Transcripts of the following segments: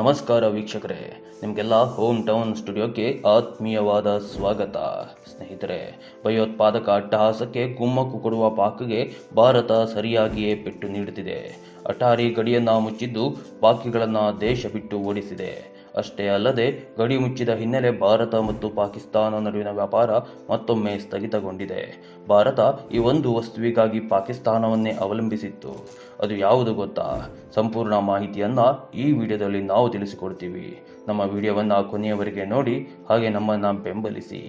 ನಮಸ್ಕಾರ ವೀಕ್ಷಕರೇ, ನಿಮಗೆಲ್ಲ ಹೋಮ್ ಟೌನ್ ಸ್ಟುಡಿಯೋಕ್ಕೆ ಆತ್ಮೀಯವಾದ ಸ್ವಾಗತ. ಸ್ನೇಹಿತರೆ, ಭಯೋತ್ಪಾದಕ ಅಟ್ಟಹಾಸಕ್ಕೆ ಕುಮ್ಮಕ್ಕು ಕೊಡುವ ಪಾಕ್ಗೆ ಭಾರತ ಸರಿಯಾಗಿಯೇ ಪೆಟ್ಟು ನೀಡುತ್ತಿದೆ. ಅಟಾರಿ ಗಡಿಯನ್ನು ಮುಚ್ಚಿದ್ದು ಪಾಕಿಗಳನ್ನು ದೇಶ ಬಿಟ್ಟು ಓಡಿಸಿದೆ. ಅಷ್ಟೇ ಅಲ್ಲದೆ, ಗಡಿ ಮುಚ್ಚಿದ ಹಿನ್ನೆಲೆ ಭಾರತ ಮತ್ತು ಪಾಕಿಸ್ತಾನ ನಡುವಿನ ವ್ಯಾಪಾರ ಮತ್ತೊಮ್ಮೆ ಸ್ಥಗಿತಗೊಂಡಿದೆ. ಭಾರತ ಈ ಒಂದು ವಸ್ತುವಿಗಾಗಿ ಪಾಕಿಸ್ತಾನವನ್ನೇ ಅವಲಂಬಿಸಿತ್ತು. ಅದು ಯಾವುದು ಗೊತ್ತಾ? ಸಂಪೂರ್ಣ ಮಾಹಿತಿಯನ್ನ ಈ ವಿಡಿಯೋದಲ್ಲಿ ನಾವು ತಿಳಿಸಿಕೊಡ್ತೀವಿ. ನಮ್ಮ ವಿಡಿಯೋವನ್ನು ಕೊನೆಯವರೆಗೆ ನೋಡಿ, ಹಾಗೆ ನಮ್ಮನ್ನು ಬೆಂಬಲಿಸಿ.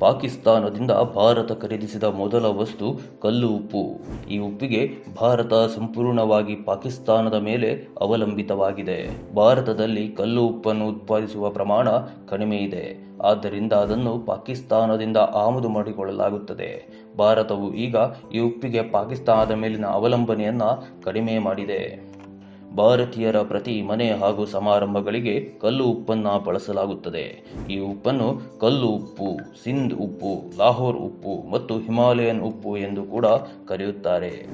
ಪಾಕಿಸ್ತಾನದಿಂದ ಭಾರತ ಖರೀದಿಸಿದ ಮೊದಲ ವಸ್ತು ಕಲ್ಲು ಉಪ್ಪು. ಈ ಉಪ್ಪಿಗೆ ಭಾರತ ಸಂಪೂರ್ಣವಾಗಿ ಪಾಕಿಸ್ತಾನದ ಮೇಲೆ ಅವಲಂಬಿತವಾಗಿದೆ. ಭಾರತದಲ್ಲಿ ಕಲ್ಲು ಉಪ್ಪನ್ನು ಉತ್ಪಾದಿಸುವ ಪ್ರಮಾಣ ಕಡಿಮೆ ಇದೆ. ಆದ್ದರಿಂದ ಅದನ್ನು ಪಾಕಿಸ್ತಾನದಿಂದ ಆಮದು ಮಾಡಿಕೊಳ್ಳಲಾಗುತ್ತದೆ. ಭಾರತವು ಈಗ ಈ ಉಪ್ಪಿಗೆ ಪಾಕಿಸ್ತಾನದ ಮೇಲಿನ ಅವಲಂಬನೆಯನ್ನು ಕಡಿಮೆ ಮಾಡಿದೆ. ಭಾರತೀಯರ ಪ್ರತಿ ಮನೆ ಹಾಗೂ ಸಮಾರಂಭಗಳಿಗೆ ಕಲ್ಲು ಉಪ್ಪನ್ನ ಬಳಸಲಾಗುತ್ತದೆ. ಈ ಉಪ್ಪನ್ನು ಕಲ್ಲು ಉಪ್ಪು, ಸಿಂಧ್ ಉಪ್ಪು, ಲಾಹೋರ್ ಉಪ್ಪು ಮತ್ತು ಹಿಮಾಲಯನ್ ಉಪ್ಪು ಎಂದು ಕೂಡ ಕರೆಯುತ್ತಾರೆ.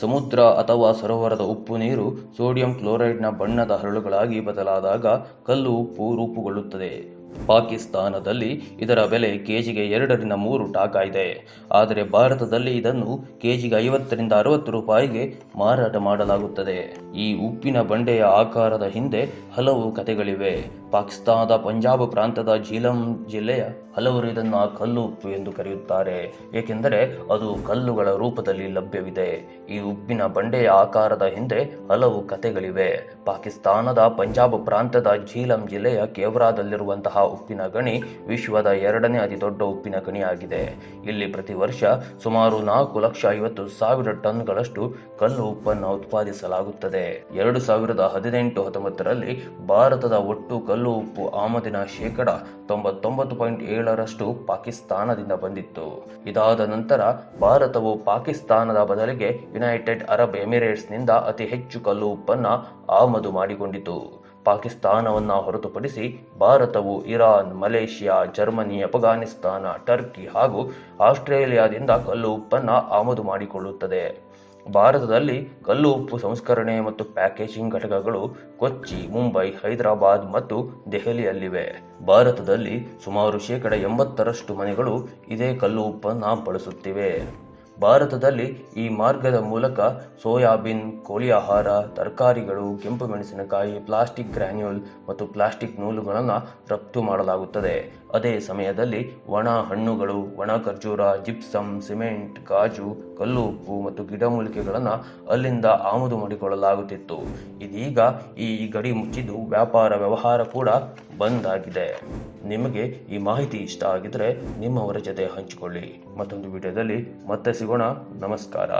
ಸಮುದ್ರ ಅಥವಾ ಸರೋವರದ ಉಪ್ಪು ನೀರು ಸೋಡಿಯಂ ಕ್ಲೋರೈಡ್ನ ಬಣ್ಣದ ಹರಳುಗಳಾಗಿ ಬದಲಾದಾಗ ಕಲ್ಲು ಉಪ್ಪು ರೂಪುಗೊಳ್ಳುತ್ತದೆ. ಪಾಕಿಸ್ತಾನದಲ್ಲಿ ಇದರ ಬೆಲೆ ಕೆಜಿಗೆ ಎರಡರಿಂದ ಮೂರು ಟಾಕಾ ಇದೆ. ಆದರೆ ಭಾರತದಲ್ಲಿ ಇದನ್ನು ಕೆಜಿಗೆ ಐವತ್ತರಿಂದ ಅರವತ್ತು ರೂಪಾಯಿಗೆ ಮಾರಾಟ ಮಾಡಲಾಗುತ್ತದೆ. ಈ ಉಪ್ಪಿನ ಬಂಡೆಯ ಆಕಾರದ ಹಿಂದೆ ಹಲವು ಕಥೆಗಳಿವೆ. ಪಾಕಿಸ್ತಾನದ ಪಂಜಾಬ್ ಪ್ರಾಂತದ ಜೀಲಂ ಜಿಲ್ಲೆಯ ಹಲವರು ಇದನ್ನು ಕಲ್ಲು ಉಪ್ಪು ಎಂದು ಕರೆಯುತ್ತಾರೆ. ಏಕೆಂದರೆ ಅದು ಕಲ್ಲುಗಳ ರೂಪದಲ್ಲಿ ಲಭ್ಯವಿದೆ. ಈ ಉಪ್ಪಿನ ಬಂಡೆಯ ಆಕಾರದ ಹಿಂದೆ ಹಲವು ಕಥೆಗಳಿವೆ. ಪಾಕಿಸ್ತಾನದ ಪಂಜಾಬ್ ಪ್ರಾಂತದ ಜೀಲಂ ಜಿಲ್ಲೆಯ ಕೇವ್ರಾದಲ್ಲಿರುವಂತಹ ಉಪ್ಪಿನ ಗಣಿ ವಿಶ್ವದ ಎರಡನೇ ಅತಿ ದೊಡ್ಡ ಉಪ್ಪಿನ ಗಣಿಯಾಗಿದೆ. ಇಲ್ಲಿ ಪ್ರತಿ ವರ್ಷ ಸುಮಾರು ನಾಲ್ಕು ಲಕ್ಷ ಐವತ್ತು ಸಾವಿರ ಟನ್ಗಳಷ್ಟು ಕಲ್ಲು ಉಪ್ಪನ್ನು ಉತ್ಪಾದಿಸಲಾಗುತ್ತದೆ. ಎರಡು ಸಾವಿರದ ಹದಿನೆಂಟು ಹತ್ತೊಂಬತ್ತರಲ್ಲಿ ಭಾರತದ ಒಟ್ಟು ಕಲ್ಲು ಉಪ್ಪು ಆಮದಿನ ಶೇಕಡ ತೊಂಬತ್ತೊಂಬತ್ತು ಪಾಯಿಂಟ್ ಏಳರಷ್ಟು ಪಾಕಿಸ್ತಾನದಿಂದ ಬಂದಿತ್ತು. ಇದಾದ ನಂತರ ಭಾರತವು ಪಾಕಿಸ್ತಾನದ ಬದಲಿಗೆ ಯುನೈಟೆಡ್ ಅರಬ್ ಎಮಿರೇಟ್ಸ್ನಿಂದ ಅತಿ ಹೆಚ್ಚು ಕಲ್ಲು ಉಪ್ಪನ್ನು ಆಮದು ಮಾಡಿಕೊಂಡಿತು. ಪಾಕಿಸ್ತಾನವನ್ನ ಹೊರತುಪಡಿಸಿ ಭಾರತವು Iran, Malaysia, Germany, Afghanistan, Turkey ಹಾಗೂ ಆಸ್ಟ್ರೇಲಿಯಾದಿಂದ ಕಲ್ಲು ಉಪ್ಪನ್ನು ಆಮದು ಮಾಡಿಕೊಳ್ಳುತ್ತದೆ. ಭಾರತದಲ್ಲಿ ಕಲ್ಲು ಉಪ್ಪು ಸಂಸ್ಕರಣೆ ಮತ್ತು ಪ್ಯಾಕೇಜಿಂಗ್ ಘಟಕಗಳು ಕೊಚ್ಚಿ, ಮುಂಬೈ, ಹೈದರಾಬಾದ್ ಮತ್ತು ದೆಹಲಿಯಲ್ಲಿವೆ. ಭಾರತದಲ್ಲಿ ಸುಮಾರು ಶೇಕಡ ಎಂಬತ್ತರಷ್ಟು ಮನೆಗಳು ಇದೇ ಕಲ್ಲು ಉಪ್ಪನ್ನು ಬಳಸುತ್ತಿವೆ. ಭಾರತದಲ್ಲಿ ಈ ಮಾರ್ಗದ ಮೂಲಕ ಸೋಯಾಬೀನ್, ಕೋಳಿ ಆಹಾರ, ತರಕಾರಿಗಳು, ಕೆಂಪು ಮೆಣಸಿನಕಾಯಿ, ಪ್ಲಾಸ್ಟಿಕ್ ಗ್ರ್ಯಾನ್ಯೂಲ್ ಮತ್ತು ಪ್ಲಾಸ್ಟಿಕ್ ನೂಲುಗಳನ್ನು ರಫ್ತು ಮಾಡಲಾಗುತ್ತದೆ. ಅದೇ ಸಮಯದಲ್ಲಿ ಒಣ ಹಣ್ಣುಗಳು, ಒಣ ಖರ್ಜೂರ ಜಿಪ್ಸಮ್ ಸಿಮೆಂಟ್ ಗಾಜು ಕಲ್ಲು ಉಪ್ಪು ಮತ್ತು ಗಿಡಮೂಲಿಕೆಗಳನ್ನು ಅಲ್ಲಿಂದ ಆಮದು ಮಾಡಿಕೊಳ್ಳಲಾಗುತ್ತಿತ್ತು. ಇದೀಗ ಈ ಗಡಿ ಮುಚ್ಚಿದ್ದು ವ್ಯಾಪಾರ ವ್ಯವಹಾರ ಕೂಡ ಬಂದ್ ಆಗಿದೆ. ನಿಮಗೆ ಈ ಮಾಹಿತಿ ಇಷ್ಟ ಆಗಿದ್ರೆ ನಿಮ್ಮವರ ಜೊತೆ ಹಂಚಿಕೊಳ್ಳಿ. ಮತ್ತೊಂದು ವಿಡಿಯೋದಲ್ಲಿ ಮತ್ತೆ ಸಿಗೋಣ. ನಮಸ್ಕಾರ.